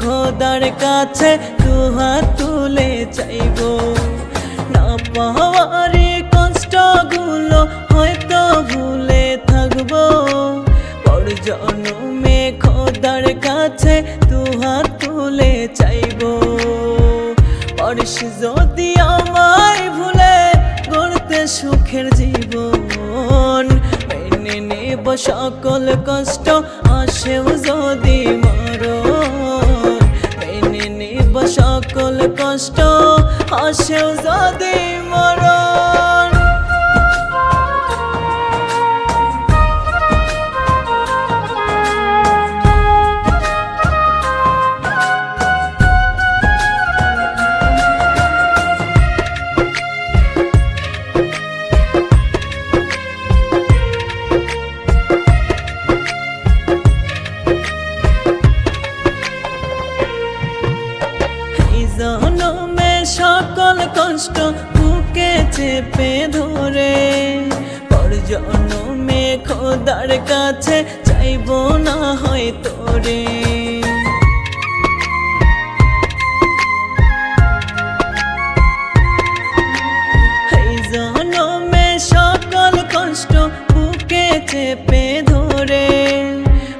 খোদার কাছে দুহাত তুলে চাইব। না পাওয়ারে কষ্টগুলো হয়তো ভুলে থাকব। পর জন্মে খোদার কাছে দুহাত তুলে চাইব। পরশ যদি আমায় ভুলে গড়তে সুখের জীবন মেনে নেব সকল কষ্ট আসেও যদি মরণ। মেনে নেব সকল কষ্ট আসেও যদি মরণ। জনমে সকল কষ্ট বুকে চেপে ধরে। পর জনমে খোদার কাছে চাইব না হয় তোরে। জনমে সকল কষ্ট বুকে চেপে ধরে।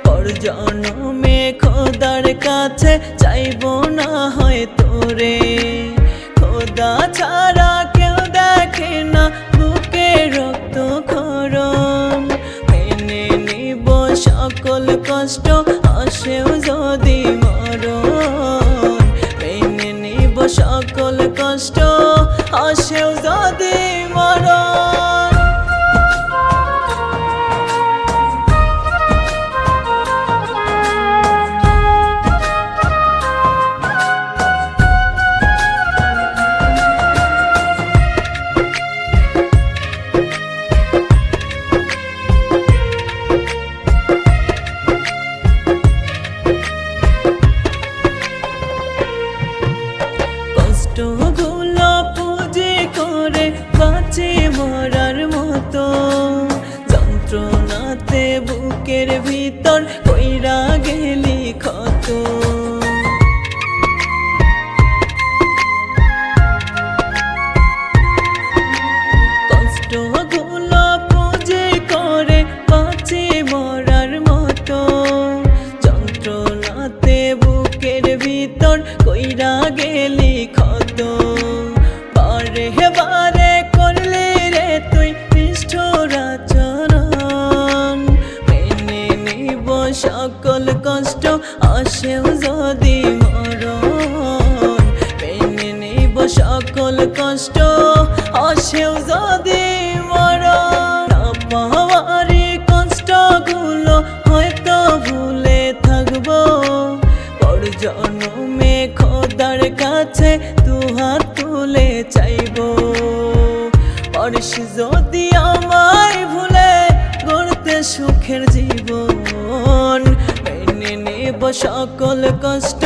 পর জনমে খোদার কাছে চাইব না হয় ছাড়া কেউ দেখে না, বুকে রক্ত খরম মেনে নিব সকল কষ্ট, আসেও যদি মরণ। মেনে নিব সকল কষ্ট, আসেও যদি মরণ। কইরা গেলি ক্ষত। বারে বারে করলি রে তুই নিষ্ঠুরাচরণ মেনে নিব সকল কষ্ট, আসেও যদি মরণ। মেনে নিব সকল কষ্ট, আসেও যদি কাছে দুহাত তুলে চাইব। পরশ যদি আমায় ভুলে গড়তে সুখের জীবন, মেনে নেব সকল কষ্ট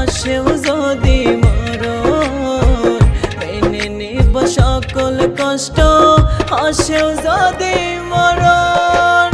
আসেও যদি মরণ। মেনে নেব সকল কষ্ট আসেও যদি মরণ।